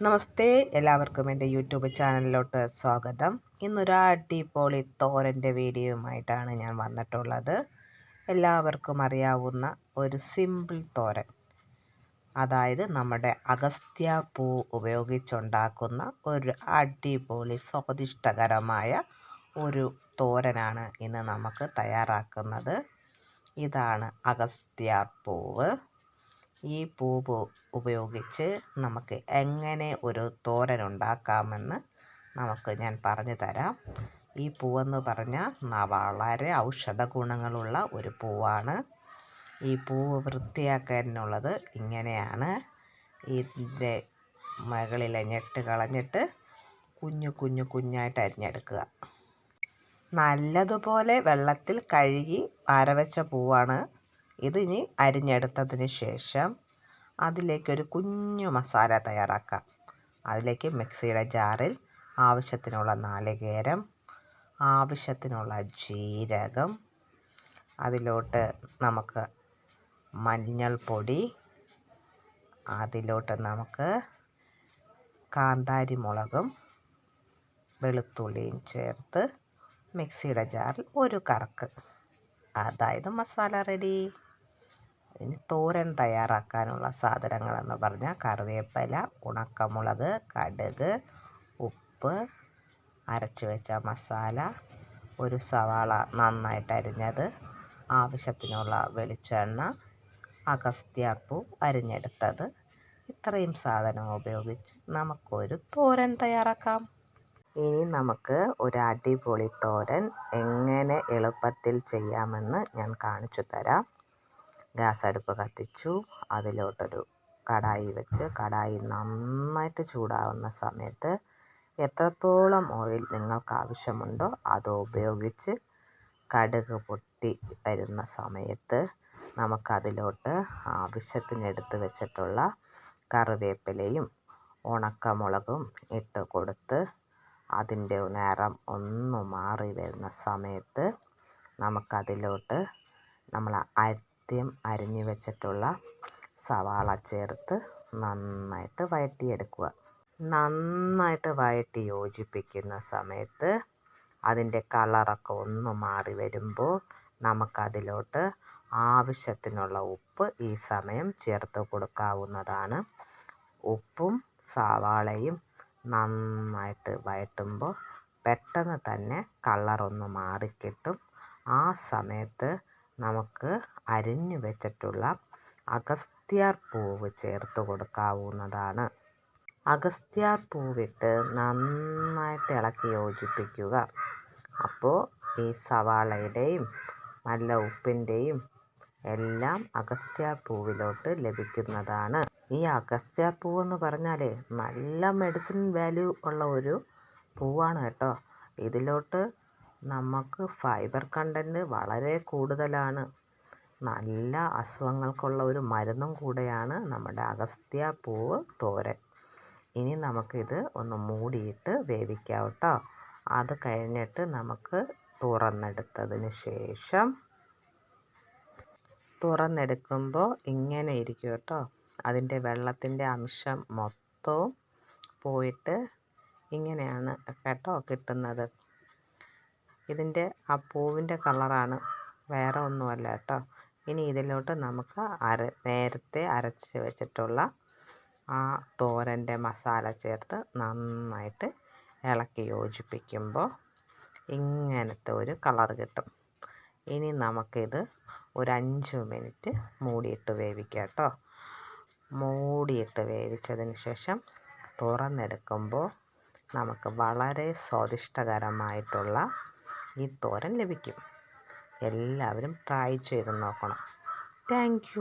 നമസ്തേ എല്ലാവർക്കും എന്റെ യൂട്യൂബ് ചാനലിലോട്ട് സ്വാഗതം. ഇന്നൊരു അടിപൊളി തോരന്റെ വീഡിയോയുമായിട്ടാണ് ഞാൻ വന്നിട്ടുള്ളത്. എല്ലാവർക്കും അറിയാവുന്ന ഒരു സിമ്പിൾ തോരൻ. അതായത് നമ്മുടെ അഗസ്ത്യ പൂ ഉപയോഗിച്ചുണ്ടാക്കുന്ന ഒരു അടിപൊളി സ്വാദിഷ്ടകരമായ ഒരു തോരനാണ് ഇന്ന് നമുക്ക് തയ്യാറാക്കുന്നത്. ഇതാണ് അഗസ്ത്യ പൂവ്. ഈ പൂവ് ഉപയോഗിച്ച് നമുക്ക് എങ്ങനെ ഒരു തോരൻ ഉണ്ടാക്കാമെന്ന് നമുക്ക് ഞാൻ പറഞ്ഞു തരാം. ഈ പൂവെന്ന് പറഞ്ഞാൽ വളരെ ഔഷധ ഗുണങ്ങളുള്ള ഒരു പൂവാണ്. ഈ പൂവ് വൃത്തിയാക്കാനുള്ളത് ഇങ്ങനെയാണ്. ഇതിന്റെ മുകളിലെ ഞെട്ട് കളഞ്ഞിട്ട് കുഞ്ഞു കുഞ്ഞു കുഞ്ഞായിട്ട് അരിഞ്ഞെടുക്കുക. നല്ലതുപോലെ വെള്ളത്തിൽ കഴുകി അരവച്ച പൂവാണ്. ഇതിനി അരിഞ്ഞെടുത്തതിന് ശേഷം അതിലേക്കൊരു കുഞ്ഞു മസാല തയ്യാറാക്കാം. അതിലേക്ക് മിക്സിയുടെ ജാറിൽ ആവശ്യത്തിനുള്ള നാളികേരം ആവശ്യത്തിനുള്ള ജീരകം അതിലോട്ട് നമുക്ക് മഞ്ഞൾപ്പൊടി അതിലോട്ട് നമുക്ക് കാന്താരി മുളകും വെളുത്തുള്ളിയും ചേർത്ത് മിക്സിയുടെ ജാറിൽ ഒരു കറക്ക്. അതായത് മസാല റെഡി. ഇനി തോരൻ തയ്യാറാക്കാനുള്ള സാധനങ്ങളെന്ന് പറഞ്ഞാൽ കറിവേപ്പില ഉണക്കമുളക് കടുക് ഉപ്പ് അരച്ച് വെച്ച മസാല ഒരു സവാള നന്നായിട്ട് അരിഞ്ഞത് ആവശ്യത്തിനുള്ള വെളിച്ചെണ്ണ അഗസ്ത്യാർപ്പൂ അരിഞ്ഞെടുത്തത്. ഇത്രയും സാധനം ഉപയോഗിച്ച് നമുക്കൊരു തോരൻ തയ്യാറാക്കാം. ഇനി നമുക്ക് ഒരു അടിപൊളി തോരൻ എങ്ങനെ എളുപ്പത്തിൽ ചെയ്യാമെന്ന് ഞാൻ കാണിച്ചു തരാം. ഗ്യാസ് അടുപ്പ് കത്തിച്ചു. അതിലോട്ടൊരു കടായി വെച്ച് കടായി നന്നായിട്ട് ചൂടാവുന്ന സമയത്ത് എത്രത്തോളം ഓയിൽ നിങ്ങൾക്ക് ആവശ്യമുണ്ടോ അത് ഉപയോഗിച്ച് കടുക് പൊട്ടി വരുന്ന സമയത്ത് നമുക്കതിലോട്ട് ആവശ്യത്തിന് എടുത്ത് വെച്ചിട്ടുള്ള കറിവേപ്പിലയും ഉണക്കമുളകും ഇട്ട് കൊടുത്ത് അതിന്റെ നേരം ഒന്ന് മാറി വരുന്ന സമയത്ത് നമുക്കതിലോട്ട് നമ്മൾ ആദ്യം അരിഞ്ഞു വെച്ചിട്ടുള്ള സവാള ചേർത്ത് നന്നായിട്ട് വഴറ്റിയെടുക്കുക. നന്നായിട്ട് വഴറ്റി യോജിപ്പിക്കുന്ന സമയത്ത് അതിന്റെ കളറൊക്കെ ഒന്ന് മാറി വരുമ്പോൾ നമുക്കതിലോട്ട് ആവശ്യത്തിനുള്ള ഉപ്പ് ഈ സമയം ചേർത്ത് കൊടുക്കാവുന്നതാണ്. ഉപ്പും സവാളയും നന്നായിട്ട് വഴറ്റുമ്പോൾ പെട്ടെന്ന് തന്നെ കളറൊന്ന് മാറിക്കിട്ടും. ആ സമയത്ത് നമുക്ക് അരിഞ്ഞു വെച്ചിട്ടുള്ള അഗസ്ത്യാർ പൂവ് ചേർത്ത് കൊടുക്കാവുന്നതാണ്. അഗസ്ത്യാർ പൂവിട്ട് നന്നായിട്ട് ഇളക്കി യോജിപ്പിക്കുക. അപ്പോൾ ഈ സവാളയുടെയും നല്ല ഉപ്പിന്റെയും എല്ലാം അഗസ്ത്യാർ പൂവിലോട്ട് ലഭിക്കുന്നതാണ്. ഈ അഗസ്ത്യാർ പൂവെന്ന് പറഞ്ഞാൽ നല്ല മെഡിസിൻ വാല്യൂ ഉള്ള ഒരു പൂവാണ് കേട്ടോ. ഇതിലോട്ട് നമുക്ക് ഫൈബർ കണ്ടന്റ് വളരെ കൂടുതലാണ്. നല്ല അസുഖങ്ങൾക്കുള്ള ഒരു മരുന്നും കൂടെയാണ് നമ്മുടെ അഗസ്ത്യ പൂവ് തോരൻ. ഇനി നമുക്കിത് ഒന്ന് മൂടിയിട്ട് വേവിക്കാം കേട്ടോ. അത് കഴിഞ്ഞിട്ട് നമുക്ക് തുറന്നെടുത്തതിന് ശേഷം തുറന്നെടുക്കുമ്പോൾ ഇങ്ങനെ ഇരിക്കും കേട്ടോ. അതിന്റെ വെള്ളത്തിന്റെ അംശം മൊത്തവും പോയിട്ട് ഇങ്ങനെയാണ് കേട്ടോ കിട്ടുന്നത്. ഇതിന്റെ ആ പൂവിന്റെ കളറാണ്. വേറെ ഒന്നുമല്ല കേട്ടോ. ഇനി ഇതിലോട്ട് നമുക്ക് അര നേരത്തെ അരച്ച് വെച്ചിട്ടുള്ള ആ തോരന്റെ മസാല ചേർത്ത് നന്നായിട്ട് ഇളക്കി യോജിപ്പിക്കുമ്പോൾ ഇങ്ങനത്തെ ഒരു കളർ കിട്ടും. ഇനി നമുക്കിത് ഒരു അഞ്ച് മിനിറ്റ് മൂടിയിട്ട് വേവിക്കാം കേട്ടോ. മൂടിയിട്ട് വേവിച്ചതിന് ശേഷം തുറന്നെടുക്കുമ്പോൾ നമുക്ക് വളരെ സ്വാദിഷ്ടകരമായിട്ടുള്ള ഈ തോരൻ ലഭിക്കും. എല്ലാവരും ട്രൈ ചെയ്ത് നോക്കണം. താങ്ക്